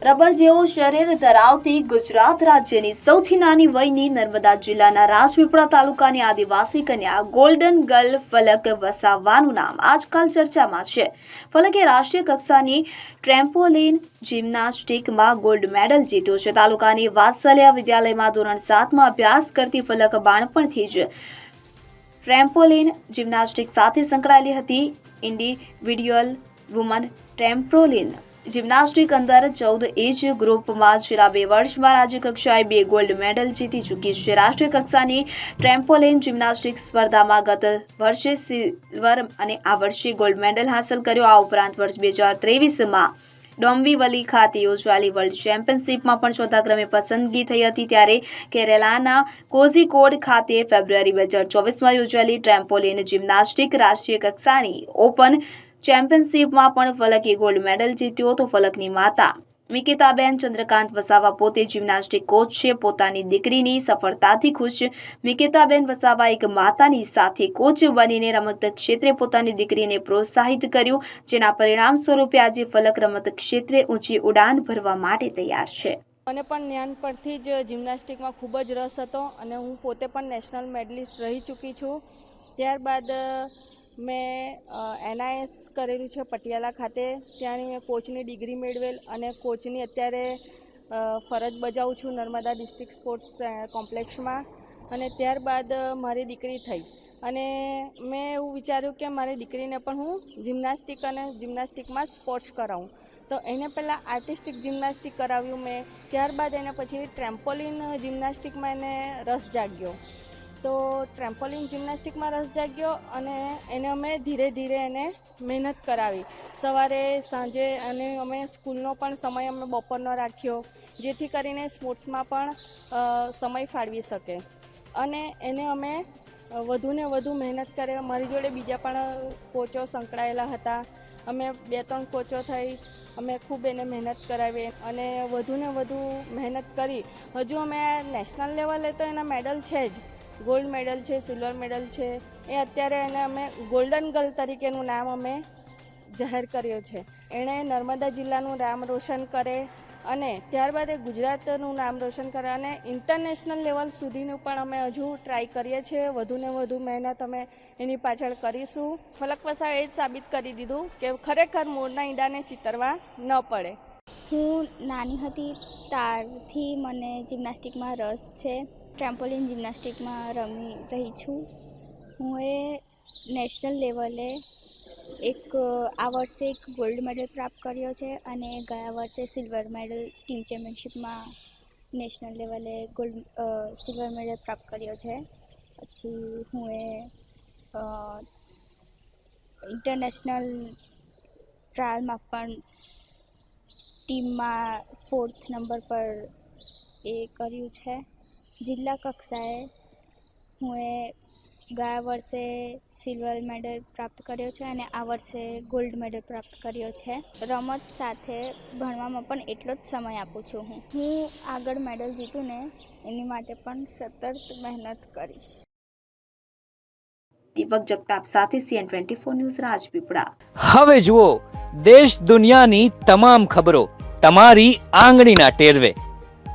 Rubber જેવું શરીર ધરાવતી ગુજરાત રાજ્યની સૌથી નાની વયની નર્મદા જિલ્લાના રાજપીપળા તાલુકાની આદિવાસી કન્યા ગોલ્ડન ગર્લ ફલક વસાવવાનું નામ આજકાલ ચર્ચામાં છે. ફલકે રાષ્ટ્રીય કક્ષાની ટ્રેમ્પોલિન જિમ્નાસ્ટિકમાં ગોલ્ડ મેડલ જીત્યો છે. તાલુકાની વાત્સલ્ય વિદ્યાલયમાં ધોરણ સાતમાં અભ્યાસ કરતી ફલક બાળપણથી જ ટ્રેમ્પોલિન જિમ્નાસ્ટિક સાથે સંકળાયેલી હતી. ઇન્ડિવિડ્યુઅલ વુમન ટ્રેમ્પોલિન જિમ્નાસ્ટિક અંદર ચૌદ એજ ગ્રુપમાં છેલ્લા બે વર્ષમાં રાજ્ય કક્ષાએ બે ગોલ્ડ મેડલ જીતી ચૂકી છે. રાષ્ટ્રીય કક્ષાની ટ્રેમ્પોલિન જિમ્નાસ્ટિક સ્પર્ધામાં ગત વર્ષે સિલ્વર અને આ વર્ષે ગોલ્ડ મેડલ હાંસલ કર્યો. આ ઉપરાંત વર્ષ બે હજાર ત્રેવીસમાં ડોમ્બીવલી ખાતે યોજાયેલી વર્લ્ડ ચેમ્પિયનશિપમાં પણ ચોથા ક્રમે પસંદગી થઈ હતી. ત્યારે કેરેલાના કોઝીકોડ ખાતે ફેબ્રુઆરી બે હજાર ચોવીસમાં યોજાયેલી ટ્રેમ્પોલિન જિમ્નાસ્ટિક રાષ્ટ્રીય કક્ષાની ઓપન ચેમ્પિયનશિપમાં પણ ફલકે ગોલ્ડ મેડલ જીત્યો તો ફલકની માતા. મિકેતાબેન ચંદ્રકાંત વસાવા પોતે જિમ્નાસ્ટિક કોચ છે, પોતાની દીકરીની સફળતાથી ખુશ. મિકેતાબેન વસાવા એક માતાની સાથે કોચ બનીને રમત ક્ષેત્રે પોતાની દીકરીને પ્રોત્સાહિત કર્યું, જેના પરિણામ સ્વરૂપે આજે ફલક રમત ક્ષેત્રે ઊંચી ઉડાન ભરવા માટે તૈયાર છે. મને પણ નાનપણથી જ જિમ્નાસ્ટિકમાં ખૂબ જ રસ હતો અને હું પોતે પણ નેશનલ મેડલિસ્ટ રહી ચૂકી છું. ત્યારબાદ મેં એનઆઈએસ કરેલું છે પટિયાલા ખાતે. ત્યાંની મેં કોચની ડિગ્રી મેળવેલ અને કોચની અત્યારે ફરજ બજાવું છું નર્મદા ડિસ્ટ્રિક્ટ સ્પોર્ટ્સ કોમ્પ્લેક્ષમાં અને ત્યારબાદ મારી દીકરી થઈ. અને મેં એવું વિચાર્યું કે મારી દીકરીને પણ હું જિમ્નાસ્ટિક અને જિમ્નાસ્ટિકમાં સ્પોર્ટ્સ કરાવું. તો એને પહેલાં આર્ટિસ્ટિક જિમ્નાસ્ટિક કરાવ્યું મેં. ત્યારબાદ એને પછી ટ્રેમ્પોલિન જિમ્નાસ્ટિકમાં એને રસ જાગ્યો. તો ટ્રેમ્પોલિન જિમ્નાસ્ટિકમાં રસ જાગ્યો અને એને અમે ધીરે ધીરે એને મહેનત કરાવી. સવારે, સાંજે અને અમે સ્કૂલનો પણ સમય અમે બપોરનો રાખ્યો, જેથી કરીને સ્પોર્ટ્સમાં પણ સમય ફાળવી શકે. અને એને અમે વધુને વધુ મહેનત કરે, મારી જોડે બીજા પણ કોચો સંકળાયેલા હતા. અમે બે ત્રણ કોચો થઈ, અમે ખૂબ એને મહેનત કરાવી અને વધુને વધુ મહેનત કરી. હજુ અમે નેશનલ લેવલે તો એના મેડલ છે જ. ગોલ્ડ મેડલ છે, સિલ્વર મેડલ છે. એ અત્યારે એને અમે ગોલ્ડન ગર્લ તરીકેનું નામ અમે જાહેર કર્યો છે. એણે નર્મદા જિલ્લાનું નામ રોશન કરે અને ત્યારબાદ એ ગુજરાતનું નામ રોશન કરે અને ઇન્ટરનેશનલ લેવલ સુધીનું પણ અમે હજુ ટ્રાય કરીએ છીએ. વધુને વધુ મહેનત અમે એની પાછળ કરીશું. ફલક વસાવે એ જ સાબિત કરી દીધું કે ખરેખર મોરના ઈંડાને ચિતરવા ન પડે. હું નાની હતી, ત્યારથી મને જિમ્નાસ્ટિકમાં રસ છે. ટ્રેમ્પોલિન જિમ્નાસ્ટિકમાં રમી રહી છું. હું એ નેશનલ લેવલે એક, આ વર્ષે એક ગોલ્ડ મેડલ પ્રાપ્ત કર્યો છે અને ગયા વર્ષે સિલ્વર મેડલ ટીમ ચેમ્પિયનશિપમાં નેશનલ લેવલે ગોલ્ડ સિલ્વર મેડલ પ્રાપ્ત કર્યો છે. પછી હું એ ઇન્ટરનેશનલ ટ્રાયલમાં પણ ટીમમાં ફોર્થ નંબર પર એ કર્યું છે. જિલ્લા કક્ષાએ હું એ ગયા વર્ષે સિલ્વર મેડલ પ્રાપ્ત કર્યો છે અને આ વર્ષે ગોલ્ડ મેડલ પ્રાપ્ત કર્યો છે. રમત સાથે ભણવામાં પણ એટલો જ સમય આપું છું હું. હું આગળ મેડલ જીતું ને એની માટે પણ સતત મહેનત કરીશ. દીપક જગતાપ સાથે CN twenty four news Rajpipla. હવે જુઓ દેશ દુનિયાની તમામ ખબરો તમારી આંગળીના ટેરવે.